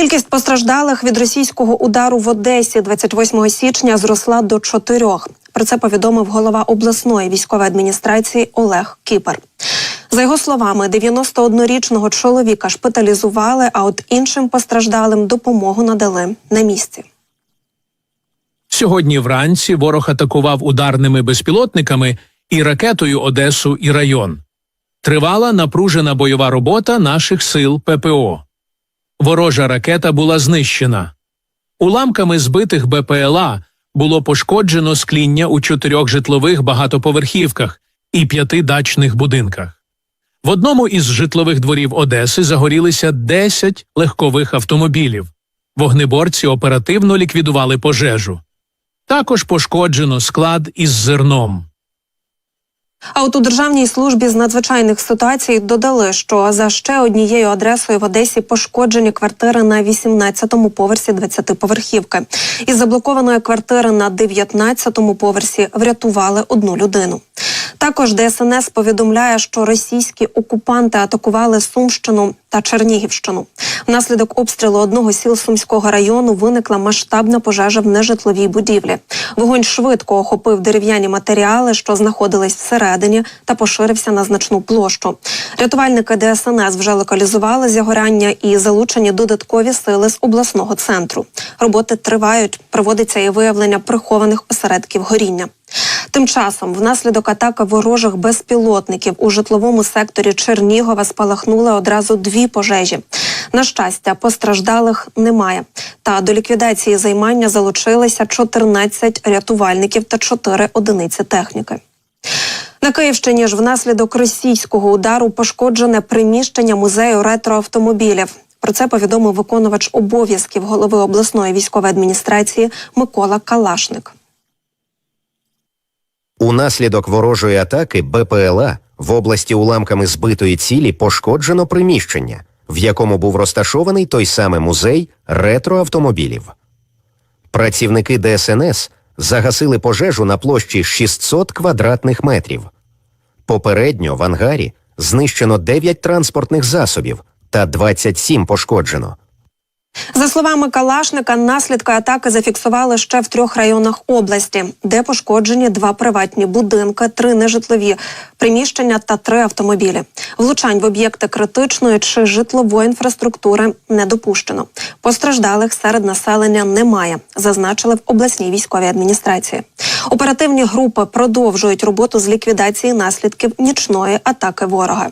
Кількість постраждалих від російського удару в Одесі 28 січня зросла до чотирьох. Про це повідомив голова обласної військової адміністрації Олег Кіпер. За його словами, 91-річного чоловіка шпиталізували, а от іншим постраждалим допомогу надали на місці. Сьогодні вранці ворог атакував ударними безпілотниками і ракетою Одесу і район. Тривала напружена бойова робота наших сил ППО. Ворожа ракета була знищена. Уламками збитих БПЛА було пошкоджено скління у чотирьох житлових багатоповерхівках і п'яти дачних будинках. В одному із житлових дворів Одеси загорілися 10 легкових автомобілів. Вогнеборці оперативно ліквідували пожежу. Також пошкоджено склад із зерном. А от у Державній службі з надзвичайних ситуацій додали, що за ще однією адресою в Одесі пошкоджені квартири на 18-му поверсі 20-поверхівки. Із заблокованої квартири на 19-му поверсі врятували одну людину. Також ДСНС повідомляє, що російські окупанти атакували Сумщину та Чернігівщину. Внаслідок обстрілу одного сіл Сумського району виникла масштабна пожежа в нежитловій будівлі. Вогонь швидко охопив дерев'яні матеріали, що знаходились всередині, та поширився на значну площу. Рятувальники ДСНС вже локалізували загоряння і залучені додаткові сили з обласного центру. Роботи тривають, проводиться і виявлення прихованих осередків горіння. Тим часом, внаслідок атаки ворожих безпілотників у житловому секторі Чернігова спалахнули одразу дві пожежі. На щастя, постраждалих немає. Та до ліквідації займання залучилися 14 рятувальників та 4 одиниці техніки. На Київщині ж внаслідок російського удару пошкоджене приміщення музею ретроавтомобілів. Про це повідомив виконувач обов'язків голови обласної військової адміністрації Микола Калашник. Унаслідок ворожої атаки БПЛА в області уламками збитої цілі пошкоджено приміщення, в якому був розташований той самий музей ретроавтомобілів. Працівники ДСНС загасили пожежу на площі 600 квадратних метрів. Попередньо в ангарі знищено 9 транспортних засобів та 27 пошкоджено. За словами Калашника, наслідки атаки зафіксували ще в трьох районах області, де пошкоджені два приватні будинки, три нежитлові приміщення та три автомобілі. Влучань в об'єкти критичної чи житлової інфраструктури не допущено. Постраждалих серед населення немає, зазначили в обласній військовій адміністрації. Оперативні групи продовжують роботу з ліквідації наслідків нічної атаки ворога.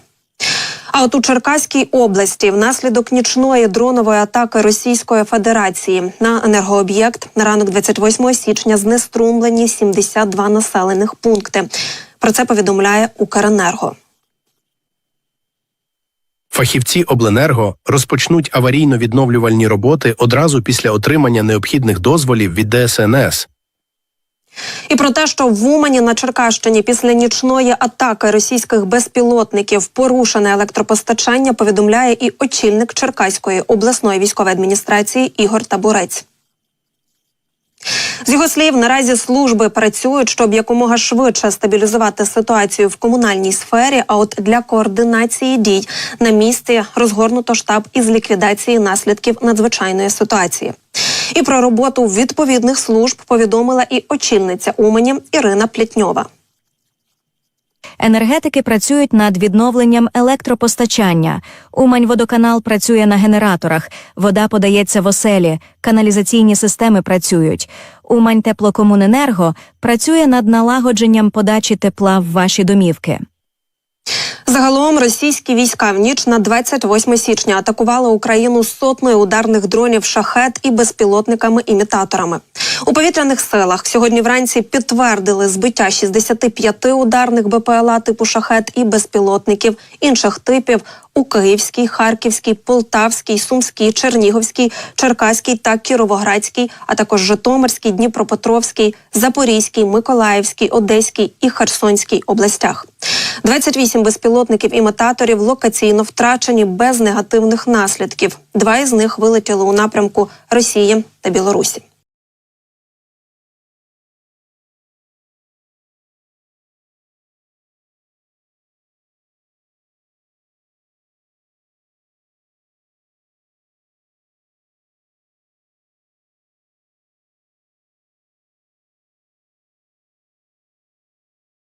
А от у Черкаській області внаслідок нічної дронової атаки Російської Федерації на енергооб'єкт на ранок 28 січня знеструмлені 72 населених пункти. Про це повідомляє Укренерго. Фахівці обленерго розпочнуть аварійно-відновлювальні роботи одразу після отримання необхідних дозволів від ДСНС. І про те, що в Умані на Черкащині після нічної атаки російських безпілотників порушене електропостачання, повідомляє і очільник Черкаської обласної військової адміністрації Ігор Табурець. З його слів, наразі служби працюють, щоб якомога швидше стабілізувати ситуацію в комунальній сфері. А от для координації дій на місці розгорнуто штаб із ліквідації наслідків надзвичайної ситуації. І про роботу відповідних служб повідомила і очільниця Умані Ірина Плітньова. Енергетики працюють над відновленням електропостачання. Умань-водоканал працює на генераторах, вода подається в оселі, каналізаційні системи працюють. Умань теплокомуненерго працює над налагодженням подачі тепла в ваші домівки. Загалом російські війська в ніч на 28 січня атакували Україну сотнею ударних дронів шахет і безпілотниками-імітаторами. У повітряних силах сьогодні вранці підтвердили збиття 65 ударних БПЛА типу шахет і безпілотників інших типів у Київській, Харківській, Полтавській, Сумській, Чернігівській, Черкаській та Кіровоградській, а також Житомирській, Дніпропетровській, Запорізькій, Миколаївській, Одеській і Херсонській областях. 28 безпілотників-імітаторів локаційно втрачені без негативних наслідків. Два із них вилетіли у напрямку Росії та Білорусі.